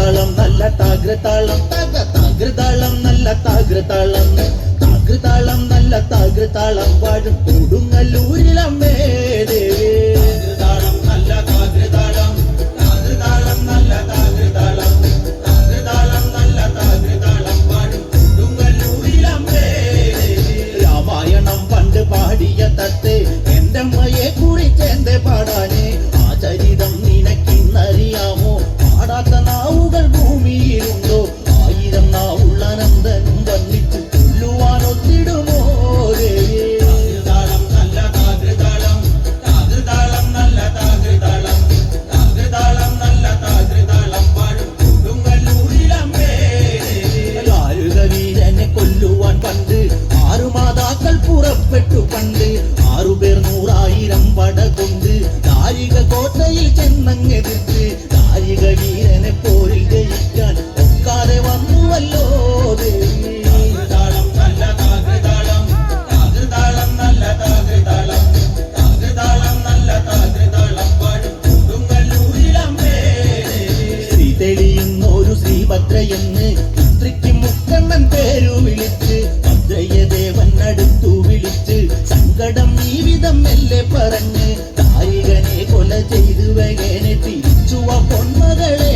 താളം നല്ല താഗ്രതാളം താഗ്രതാളം നല്ല താഗ്രതാളം താഗ്രതാളം നല്ല താഗ്രതാളം വാഴും കൊടുങ്ങല്ലൂരിലമ്മേ ദേവി. மகளே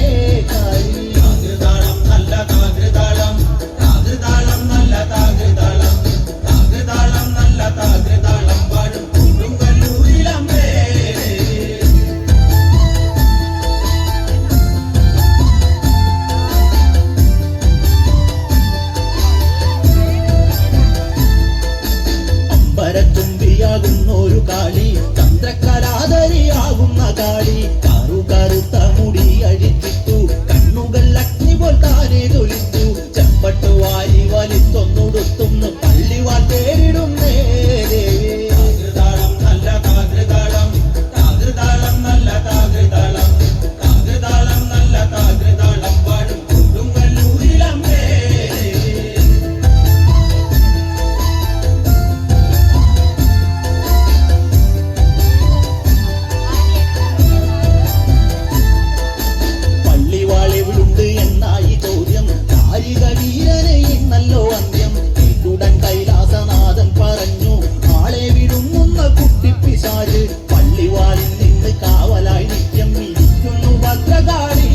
വന്നല്ലോ അന്ത്യം. ഇതുടൻ കൈലാസനാഥൻ പറഞ്ഞു ആളെ വിടുങ്ങുന്ന കുട്ടിപ്പിശാൽ പള്ളിവാളിൽ നിന്ന് കാവലായി നിത്യം ഇരിക്കുന്നു ഭദ്രകാളി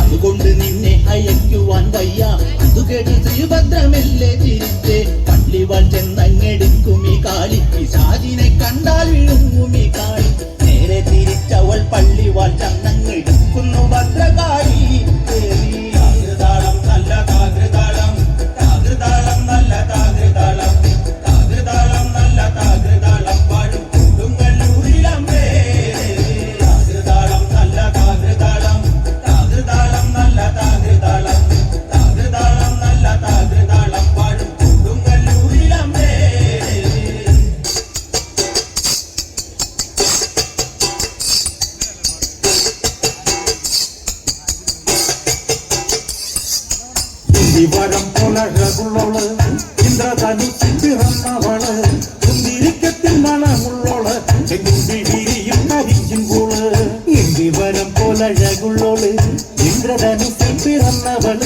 അതുകൊണ്ട് നിന്നെ അയക്കുവാൻ വയ്യ. അത് കേട്ട് ശ്രീഭദ്രമല്ലേ ചിരിച്ചു. ഷാജിനെ കണ്ടാൽ വിഴുങ്ങുമി കാണി. നേരെ തിരിച്ചവൾ പള്ളിവാൾ ചങ്ങ ശിവരം പുലകുള്ളോൾ ഇന്ദ്രധനു പിറന്നവൾ കുന്തിരിക്കത്തിൽ മണമുള്ളോൾ. ചെങ്കുന്തി വിരിയും കരിക്കുമ്പോൾ ശിവരം പുലകുള്ളോൾ ഇന്ദ്രധനു പിറന്നവൾ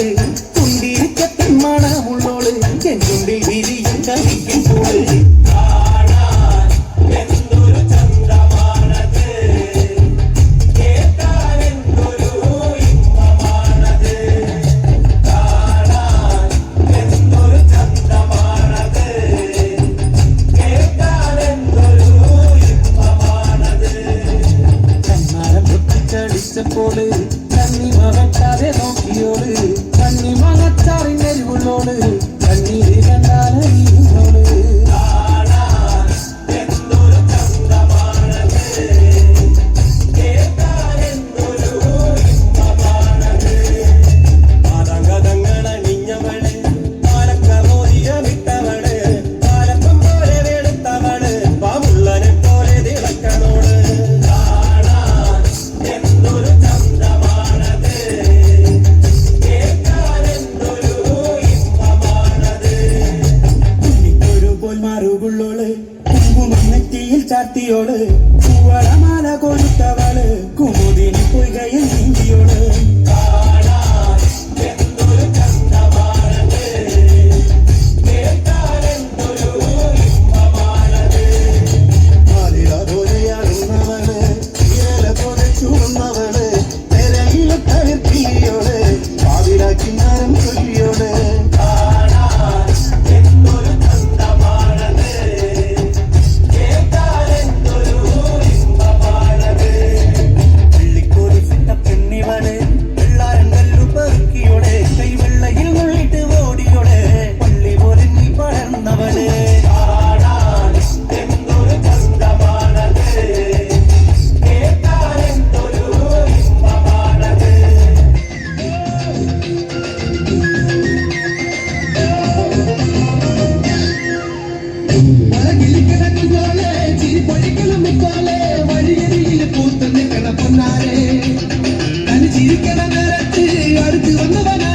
கருத்து வந்தவனா